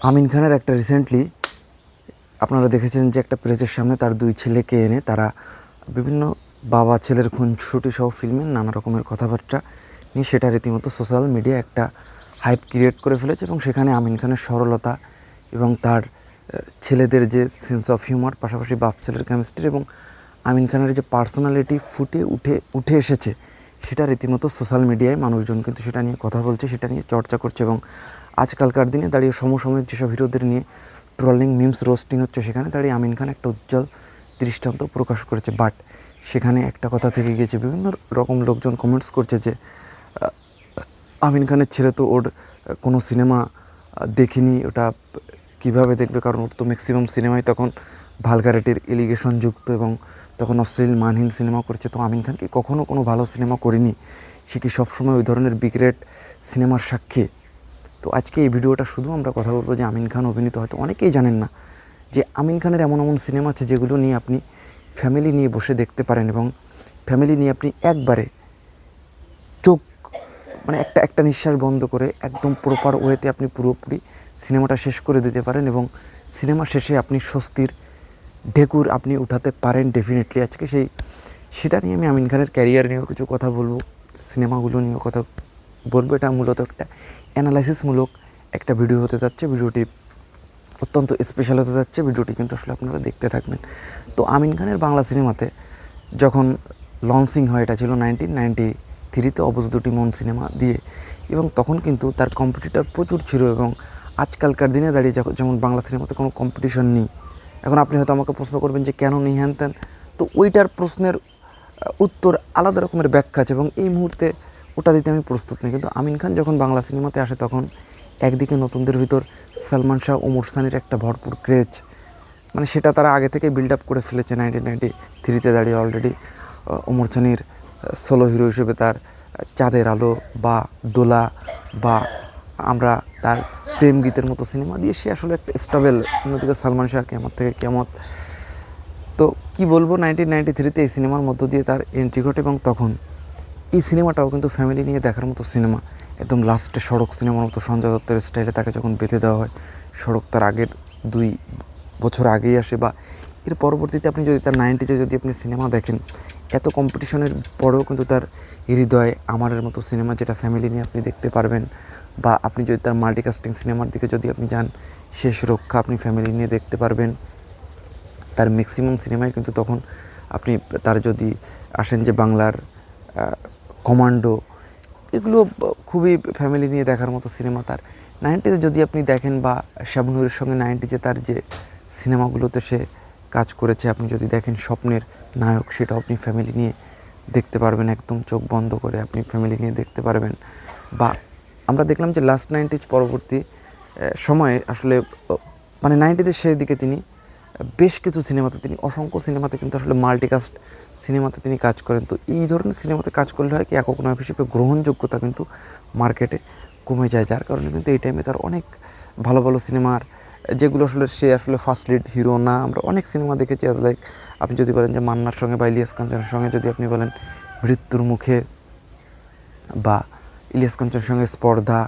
আমিন খানের একটা রিসেন্টলি আপনারা দেখেছেন যে একটা প্রেসের সামনে তার দুই ছেলেকে এনে তারা বিভিন্ন বাবা, ছেলের খুনসুটি সহ ফিল্মের নানা রকমের কথাবার্তা নিয়ে সেটা রীতিমতো সোশ্যাল মিডিয়া একটা হাইপ ক্রিয়েট করে ফেলেছে এবং সেখানে আমিন খানের সরলতা এবং তার ছেলেদের যে সেন্স অফ হিউমার পাশাপাশি বাপ ছেলের কেমিস্ট্রি এবং আমিন খানের যে পার্সোনালিটি ফুটে উঠে উঠে এসেছে, সেটা রীতিমতো সোশ্যাল মিডিয়ায় মানুষজন কিন্তু সেটা নিয়ে কথা বলছে, সেটা নিয়ে চর্চা করছে এবং আজকালকার দিনে দাঁড়িয়ে সমসময়ের যেসব হিরোদের নিয়ে ট্রলিং মিমস রোস্টিং হচ্ছে, সেখানে দাঁড়িয়ে আমিন খান একটা উজ্জ্বল দৃষ্টান্ত প্রকাশ করেছে। বাট সেখানে একটা কথা থেকে গিয়েছে, বিভিন্ন রকম লোকজন কমেন্টস করছে যে আমিন খানের ছেলে তো ওর কোনো সিনেমা দেখিনি, ওটা কীভাবে দেখবে? কারণ ওর তো ম্যাক্সিমাম সিনেমাই তখন ভালগারিটির এলিগেশন যুক্ত এবং তখন অশ্লীল, মানহীন সিনেমা করছে। তো আমিন খান কি কখনও কোনো ভালো সিনেমা করেনি। সে কি সবসময় ওই ধরনের বিগ্রেট সিনেমার সাক্ষী? তো আজকে এই ভিডিওটা শুধু আমরা কথা বলব যে আমিন খান অভিনীত, হয়তো অনেকেই জানেন না, যে আমিন খানের এমন এমন সিনেমা আছে যেগুলো নিয়ে আপনি ফ্যামিলি নিয়ে বসে দেখতে পারেন এবং ফ্যামিলি নিয়ে আপনি একবারে চোখ মানে একটা একটা নিঃশ্বাস বন্ধ করে একদম প্রপার ওয়েতে আপনি পুরোপুরি সিনেমাটা শেষ করে দিতে পারেন এবং সিনেমা শেষে আপনি স্বস্তির ঢেকুর আপনি উঠাতে পারেন ডেফিনেটলি আজকে সেই, সেটা নিয়ে আমি আমিন খানের ক্যারিয়ার নিয়েও কিছু কথা বলব, সিনেমাগুলো নিয়েও কথা বলব এটা মূলত একটা অ্যানালাইসিসমূলক একটা ভিডিও হতে যাচ্ছে। ভিডিওটি অত্যন্ত স্পেশাল হতে যাচ্ছে। ভিডিওটি কিন্তু আসলে আপনারা দেখতে থাকবেন। তো আমিন খানের বাংলা সিনেমাতে যখন লঞ্চিং হয়, এটা ছিল নাইনটিন নাইনটি থ্রিতে অবশ্য দুটি মন সিনেমা দিয়ে এবং তখন কিন্তু তার কম্পিটিটর প্রচুর ছিল এবং আজকালকার দিনে দাঁড়িয়ে যখন যেমন বাংলা সিনেমাতে কোনো কম্পিটিশন নেই। এখন আপনি হয়তো আমাকে প্রশ্ন করবেন যে কেন নেই হ্যান তো ওইটার প্রশ্নের উত্তর আলাদা রকমের ব্যাখ্যা আছে এবং এই মুহূর্তে ওটা দিতে আমি প্রস্তুত নেই। কিন্তু আমিন খান যখন বাংলা সিনেমাতে আসে, তখন একদিকে নতুনদের ভিতর সালমান শাহ ও মুরসানির একটা ভরপুর ক্রেজ মানে সেটা তারা আগে থেকে বিল্ড আপ করে ফেলেছে নাইনটিন নাইনটি থ্রিতে দাঁড়িয়ে অলরেডি ওমর সানির সোলো হিরো হিসেবে তার চাঁদের আলো বা দোলা বা আমরা তার প্রেম গীতের মতো সিনেমা দিয়ে সে আসলে একটা স্টাবেল অন্যদিকে সালমান শাহ কেমত থেকে কেমত। তো কি বলব নাইনটিন নাইনটি থ্রিতে এই সিনেমার মধ্য দিয়ে তার এন্ট্রি ঘটে এবং তখন এই সিনেমাটাও কিন্তু ফ্যামিলি নিয়ে দেখার মতো সিনেমা। একদম লাস্টে সড়ক সিনেমার মতো সঞ্জয় দত্তের স্টাইলে তাকে যখন বেঁধে দেওয়া হয়, সড়ক তার আগের দুই বছর আগেই আসে বা এর পরবর্তীতে আপনি যদি তার নাইনটিতে যদি আপনি সিনেমা দেখেন, এত কম্পিটিশনের পরেও কিন্তু তার হৃদয় আমারের মতো সিনেমা যেটা ফ্যামিলি নিয়ে আপনি দেখতে পারবেন বা আপনি যদি তার মাল্টিকাস্টিং সিনেমার দিকে যদি আপনি যান, শেষ রক্ষা আপনি ফ্যামিলি নিয়ে দেখতে পারবেন। তার ম্যাক্সিমাম সিনেমায় কিন্তু তখন আপনি, তার যদি আসেন যে বাংলার কমান্ডো, এগুলো খুবই ফ্যামিলি নিয়ে দেখার মতো সিনেমা তার। নাইনটিতে যদি আপনি দেখেন বা শাবনুরের সঙ্গে নাইনটিতে তার যে সিনেমাগুলোতে সে কাজ করেছে, আপনি যদি দেখেন স্বপ্নের নায়ক, সেটাও আপনি ফ্যামিলি নিয়ে দেখতে পারবেন, একদম চোখ বন্ধ করে আপনি ফ্যামিলি নিয়ে দেখতে পারবেন। বা আমরা দেখলাম যে লাস্ট নাইনটিজ পরবর্তী সময়ে আসলে মানে নাইনটিতে সেই দিকে তিনি বেশ কিছু সিনেমাতে তিনি, অসংখ্য সিনেমাতে কিন্তু আসলে মাল্টিকাস্ট সিনেমাতে তিনি কাজ করেন। তো এই ধরনের সিনেমাতে কাজ করলে হয় কি, একক নায়ক হিসেবে গ্রহণযোগ্যতা কিন্তু মার্কেটে কমে যায়। যার কারণে কিন্তু এই টাইমে তার অনেক ভালো ভালো সিনেমার যেগুলো আসলে সে আসলে ফার্স্ট লিড হিরো না, আমরা অনেক সিনেমা দেখেছি অ্যাজ লাইক আপনি যদি বলেন যে মান্নার সঙ্গে বা ইলিয়াস কাঞ্চনের সঙ্গে, যদি আপনি বলেন মৃত্যুর মুখে বা ইলিয়াস কাঞ্চনের সঙ্গে স্পর্ধা,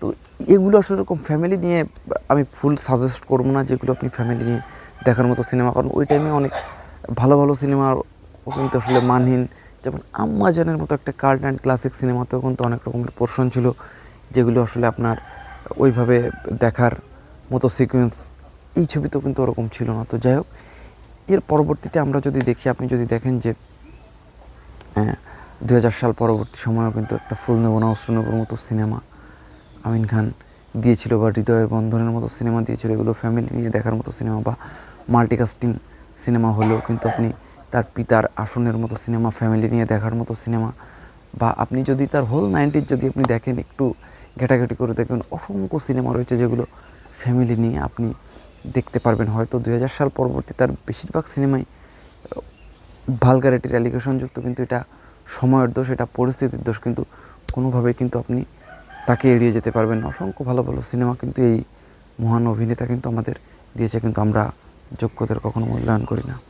তো এগুলো আসলে এরকম ফ্যামিলি নিয়ে আমি ফুল সাজেস্ট করব না, যেগুলো আপনি ফ্যামিলি নিয়ে দেখার মতো সিনেমা, কারণ ওই টাইমে অনেক ভালো ভালো সিনেমা কিন্তু আসলে মানহীন। যেমন আম্মাজানের মতো একটা কার্ট অ্যান্ড ক্লাসিক সিনেমাতেও কিন্তু অনেক রকমের পোর্শন ছিল, যেগুলো আসলে আপনার ওইভাবে দেখার মতো সিকোয়েন্স এই ছবিতেও কিন্তু ওরকম ছিল না। তো যাই হোক, এর পরবর্তীতে আমরা যদি দেখি, আপনি যদি দেখেন যে হ্যাঁ দু হাজার সাল পরবর্তী সময়েও কিন্তু একটা ফুল নেব না অস্ত্র নেবর মতো সিনেমা আমিন খান দিয়েছিল, বা হৃদয়ের বন্ধনের মতো সিনেমা দিয়েছিল, এগুলো ফ্যামিলি নিয়ে দেখার মতো সিনেমা, বা মাল্টিকাস্টিং সিনেমা হলেও কিন্তু আপনি তার পিতার আসনের মতো সিনেমা, ফ্যামিলি নিয়ে দেখার মতো সিনেমা বা আপনি যদি তার হোল নাইনটির যদি আপনি দেখেন, একটু ঘেটাঘেটি করে দেখবেন, অসংখ্য সিনেমা রয়েছে যেগুলো ফ্যামিলি নিয়ে আপনি দেখতে পারবেন। হয়তো দুই হাজার সাল পরবর্তী তার বেশিরভাগ সিনেমাই ভালগারিটির অ্যালিগেশনযুক্ত কিন্তু এটা সময়ের দোষ, এটা পরিস্থিতির দোষ, কিন্তু কোনোভাবেই কিন্তু আপনি তাকে এড়িয়ে যেতে পারবেন না। অসংখ্য ভালো ভালো সিনেমা কিন্তু এই মহান অভিনেতা কিন্তু আমাদের দিয়েছে। কিন্তু আমরা যোগ্যতার কখনো মূল্যায়ন করি না।